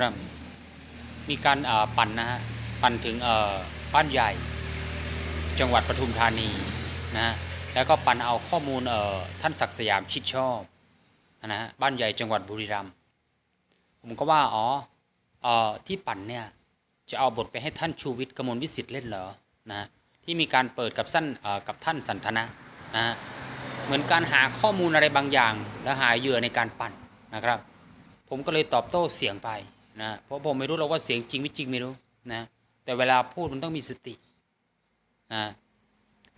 ครับมีการปั่นนะฮะปั่นถึงบ้านใหญ่ จังหวัดปทุมธานีนะฮะแล้วก็ปั่นเอาข้อมูลเอ่อท่านศักดิ์สยามชิดชอบนะฮะบ้านใหญ่จังหวัดบุรีรัมย์ผมก็ว่าอ๋อเอ่อที่ปั่นเนี่ยจะเอาบทไปให้ท่านชูวิทย์กมลวิสิทธิ์เล่นเหรอนะฮะที่มีการเปิดกับสั้นเอ่อกับท่านสันทนะนะฮะเหมือนการหาข้อมูลอะไรบางอย่าง และหาเหยื่อในการปั่นนะครับ ผมก็เลยตอบโต้เสียงไป นะเพราะผมไม่รู้หรอกว่าเสียงจริงไม่จริงไม่รู้นะแต่เวลาพูดมันต้องมีสตินะ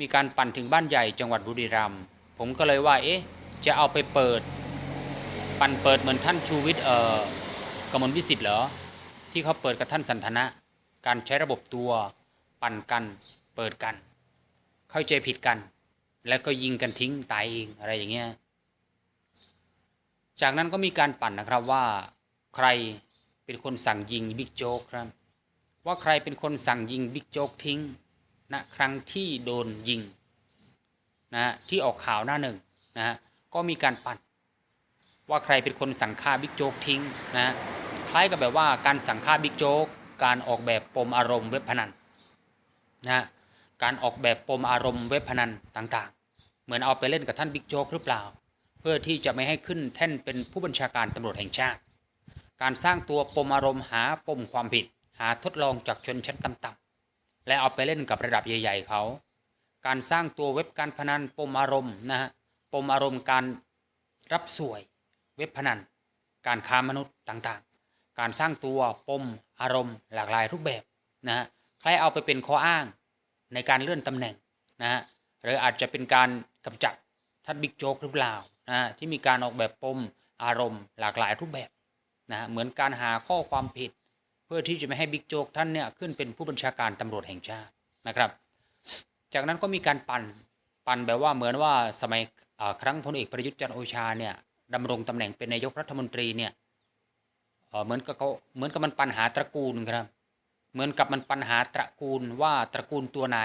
มีการปั่นถึงบ้านใหญ่จังหวัดบุรีรัมย์ผมก็เลยว่าเอ๊ะจะเอาไปเปิด ปั่นเปิดเหมือนท่านชูวิทย์เอ่อกมลวิสิทธิ์เหรอที่เขาเปิดกับท่านสันทนะ การใช้ระบบตัวปั่นกันเปิดกัน เข้าใจผิดกัน แล้วก็ยิงกันทิ้งตายเองอะไรอย่างเงี้ยจากนั้นก็มีการปั่นนะครับว่าใคร เป็นคนสั่งยิงบิ๊กโจ๊กครับ ว่าใครเป็นคนสั่งยิงบิ๊กโจ๊กทิ้งณครั้งที่โดนยิงนะฮะที่ออกข่าวหน้าหนึ่งนะฮะก็มีการปั่นว่าใครเป็นคนสั่งฆ่าบิ๊กโจ๊กทิ้งนะฮะคล้ายกับแบบว่าการสั่งฆ่าบิ๊กโจ๊กการออกแบบปมอารมณ์เว็บพนันนะฮะการออกแบบปมอารมณ์เว็บพนันต่างๆ เหมือนเอาไปเล่นกับท่านบิ๊กโจ๊กหรือเปล่า เพื่อที่จะไม่ให้ขึ้นแท่นเป็นผู้บัญชาการตำรวจแห่งชาติ การสร้างตัวปมอารมณ์หาปมความผิด หาทดลองจากชนชั้นต่ำๆและเอาไปเล่นกับระดับใหญ่ ๆเขา การสร้างตัวเว็บการพนันปมอารมณ์นะฮะปมอารมณ์การรับสวยเว็บพนัน การค้ามนุษย์ต่างๆ การสร้างตัวปมอารมณ์หลากหลายรูปแบบนะฮะใครเอาไปเป็นข้ออ้างในการเลื่อนตำแหน่งนะฮะหรืออาจจะเป็นการกำจัดท่านบิ๊กโจ๊กหรือเปล่านะฮะที่มีการออกแบบปมอารมณ์หลากหลายรูปแบบ นะฮะเหมือนการหาข้อความผิด เพื่อที่จะไม่ให้บิ๊กโจ๊กท่านเนี่ยขึ้นเป็นผู้บัญชาการตำรวจแห่งชาตินะครับ จากนั้นก็มีการปั่นปั่นแบบว่าเหมือนว่าสมัยครั้งพลเอกประยุทธ์จันทร์โอชาเนี่ยดำรงตำแหน่งเป็นนายกรัฐมนตรีเนี่ยเหมือนกับเขาเหมือนกับมันปัญหาตระกูลครับ เหมือนกับมันปัญหาตระกูลว่าตระกูลตัวไหน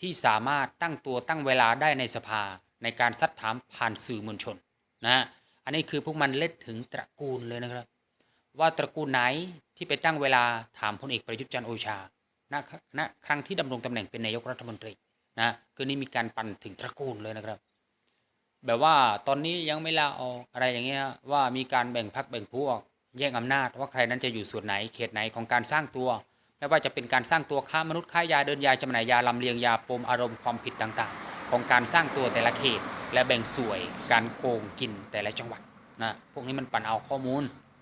ที่สามารถตั้งตัวตั้งเวลาได้ในสภาในการซัดถามผ่านสื่อมวลชนนะฮะอันนี้คือพวกมันเล็ดถึงตระกูลเลยนะครับ ว่าตระกูลไหนที่ไปตั้งเวลาถามพลเอกประยุทธ์จันทร์โอชาณณครั้งที่ดำรงตำแหน่งเป็นนายกรัฐมนตรีนะคือนี่มีการปั่นถึงตระกูลเลยนะครับ แบบว่าตอนนี้ยังไม่ลาออกอะไรอย่างเงี้ยว่ามีการแบ่งพักแบ่งพวก แย่งอำนาจว่าใครนั้นจะอยู่ส่วนไหนเขตไหนของการสร้างตัวไม่ว่าจะเป็นการสร้างตัวค้ามนุษย์ค้ายาเดินยาจำหน่ายยาลำเลียงยาปมอารมณ์ความผิดต่างๆ ของการสร้างตัวแต่ละเขต และแบ่งส่วยการโกงกินแต่ละจังหวัดนะพวกนี้มันปั่นเอาข้อมูล